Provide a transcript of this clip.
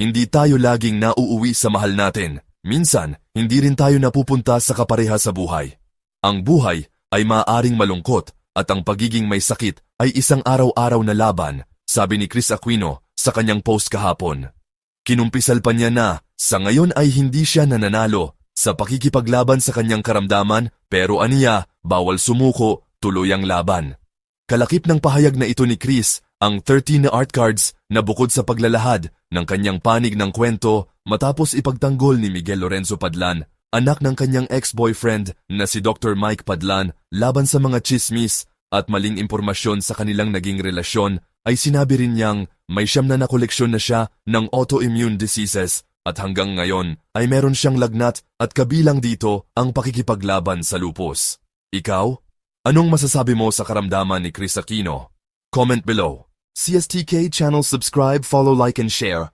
hindi tayo laging nauuwi sa mahal natin. Minsan, hindi rin tayo napupunta sa kapareha sa buhay. Ang buhay ay maaaring malungkot at ang pagiging may sakit ay isang araw-araw na laban, sabi ni Chris Aquino sa kanyang post kahapon. Kinumpisal pa niya na sa ngayon ay hindi siya nananalo sa pakikipaglaban sa kanyang karamdaman pero aniya bawal sumuko tuloy ang laban. Kalakip ng pahayag na ito ni Chris ang 13 na art cards na bukod sa paglalahad ng kanyang panig ng kwento matapos ipagtanggol ni Miguel Lorenzo Padlan, anak ng kanyang ex-boyfriend na si Dr. Mike Padlan laban sa mga chismis at maling impormasyon sa kanilang naging relasyon ay sinabi rin niyang may siyam na nakoleksyon na siya ng autoimmune diseases at hanggang ngayon ay meron siyang lagnat at kabilang dito ang pakikipaglaban sa lupus. Ikaw? Anong masasabi mo sa karamdaman ni Chris Aquino? Comment below. CSTK channel subscribe, follow, like, and share